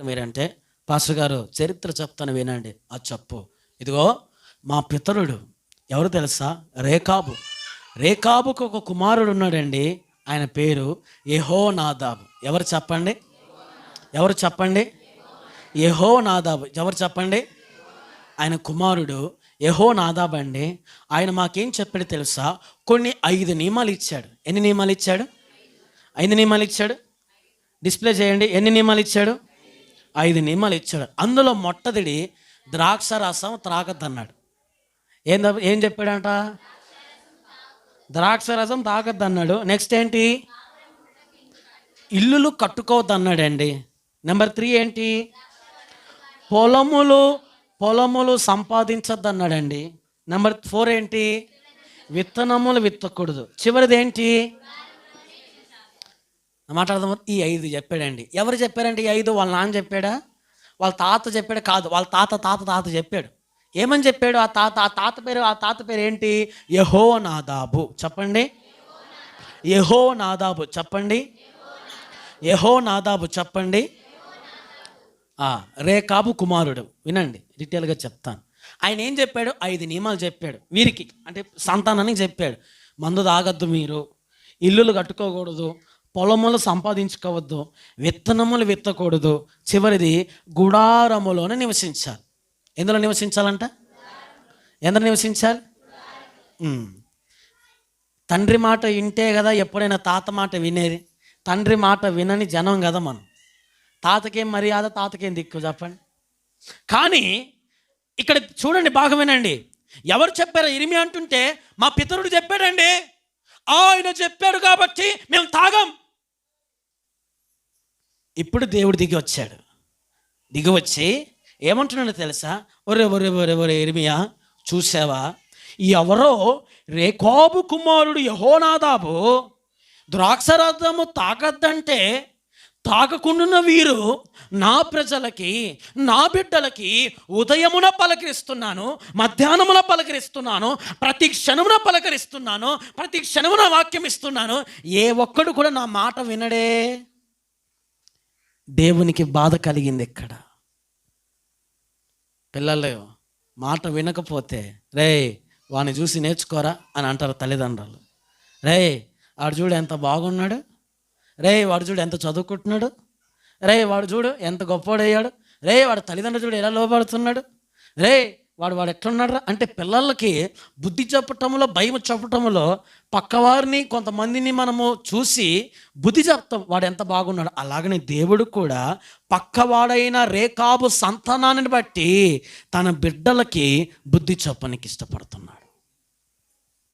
మీరంటే పాస్టర్ గారు చరిత్ర చెప్తాను వినండి. ఆ చెప్పు. ఇదిగో మా పితరుడు ఎవరు తెలుసా? రేకాబు. రేకాబుకు ఒక కుమారుడు ఉన్నాడండి. ఆయన పేరు యెహో నాదాబు ఎవరు చెప్పండి? ఎవరు చెప్పండి? యెహో నాదాబు ఎవరు చెప్పండి? ఆయన కుమారుడు యెహో నాదాబ్ అండి. ఆయన మాకేం చెప్పాడు తెలుసా? కొన్ని ఐదు నియమాలు ఇచ్చాడు. ఎన్ని నియమాలు ఇచ్చాడు? ఐదు నియమాలు ఇచ్చాడు? డిస్ప్లే చేయండి. ఎన్ని నియమాలు ఇచ్చాడు? ఐదు నియమాలు ఇచ్చాడు. అందులో మొట్టదిడి ద్రాక్ష రసం త్రాగద్దన్నాడు ఏం ఏం చెప్పాడంట? ద్రాక్ష రసం తాగద్దన్నాడు నెక్స్ట్ ఏంటి? ఇల్లులు కట్టుకోవద్దన్నాడండి నెంబర్ త్రీ ఏంటి? పొలములు పొలములు సంపాదించద్దన్నాడండి నెంబర్ ఫోర్ ఏంటి? విత్తనములు విత్తకూడదు. చివరిది ఏంటి? మాట్లాడదాం. ఈ ఐదు చెప్పాడండి. ఎవరు చెప్పారండి ఈ ఐదు? వాళ్ళ నాన్న చెప్పాడా? వాళ్ళ తాత చెప్పాడు? కాదు వాళ్ళ తాత తాత తాత చెప్పాడు. ఏమని చెప్పాడు? ఆ తాత ఆ తాత పేరు ఆ తాత పేరు ఏంటి? యహో నాదాబు చెప్పండి. యహో నాదాబు చెప్పండి. యహో నాదాబు చెప్పండి రేకాబు కుమారుడు. వినండి డీటెయిల్గా చెప్తాను. ఆయన ఏం చెప్పాడు? ఐదు నియమాలు చెప్పాడు. వీరికి అంటే సంతానానికి చెప్పాడు. మందు తాగద్దు మీరు. ఇల్లులు కట్టుకోకూడదు. పొలములు సంపాదించుకోవద్దు విత్తనములు విత్తకూడదు. చివరిది గుడారములోనే నివసించాలి. ఎందులో నివసించాలంట? ఎందులో నివసించాలి? తండ్రి మాట వింటే కదా ఎప్పుడైనా తాత మాట వినేది? తండ్రి మాట వినని జనం కదా మనం. తాతకేం మర్యాద తాతకేం దిక్కు చెప్పండి? కానీ ఇక్కడ చూడండి బాగా వినండి ఎవరు చెప్పారు ఇరిమి అంటుంటే మా పితరుడు చెప్పాడండి. ఆయన చెప్పాడు కాబట్టి మేము తాగం. ఇప్పుడు దేవుడు దిగి వచ్చాడు. దిగి వచ్చి ఏమంటున్నాడో తెలుసా? ఒరే ఒరే ఒరే ఒరే ఎరిమియా చూసావా ఎవరో రేకోబు కుమారుడు యహోనాదాబు ద్రాక్షరథము తాకద్దంటే తాకకుండున్న వీరు నా ప్రజలకి నా బిడ్డలకి ఉదయమున పలకరిస్తున్నాను మధ్యాహ్నమున పలకరిస్తున్నాను ప్రతి క్షణమున పలకరిస్తున్నాను ప్రతి క్షణమున వాక్యం ఇస్తున్నాను ఏ ఒక్కడు కూడా నా మాట వినడే దేవునికి బాధ కలిగింది ఇక్కడ. పిల్లలు మాట వినకపోతే రే వాడిని చూసి నేర్చుకోరా అని అంటారు తల్లిదండ్రులు. రే వాడు చూడు ఎంత బాగున్నాడు. రే వాడు చూడు ఎంత చదువుకుంటున్నాడు. రే వాడు చూడు ఎంత గొప్పవాడయ్యాడు రే వాడు తల్లిదండ్రులు చూడు ఎలా లోపడుతున్నాడు రే వాడు వాడు ఎట్లున్నాడు అంటే పిల్లలకి బుద్ధి చెప్పటంలో భయం చెప్పటంలో పక్కవారిని కొంతమందిని మనము చూసి బుద్ధి చెప్తాం వాడు ఎంత బాగున్నాడు. అలాగనే దేవుడు కూడా పక్కవాడైన రేకాబు సంతానాన్ని బట్టి తన బిడ్డలకి బుద్ధి చెప్పనికి ఇష్టపడుతున్నాడు.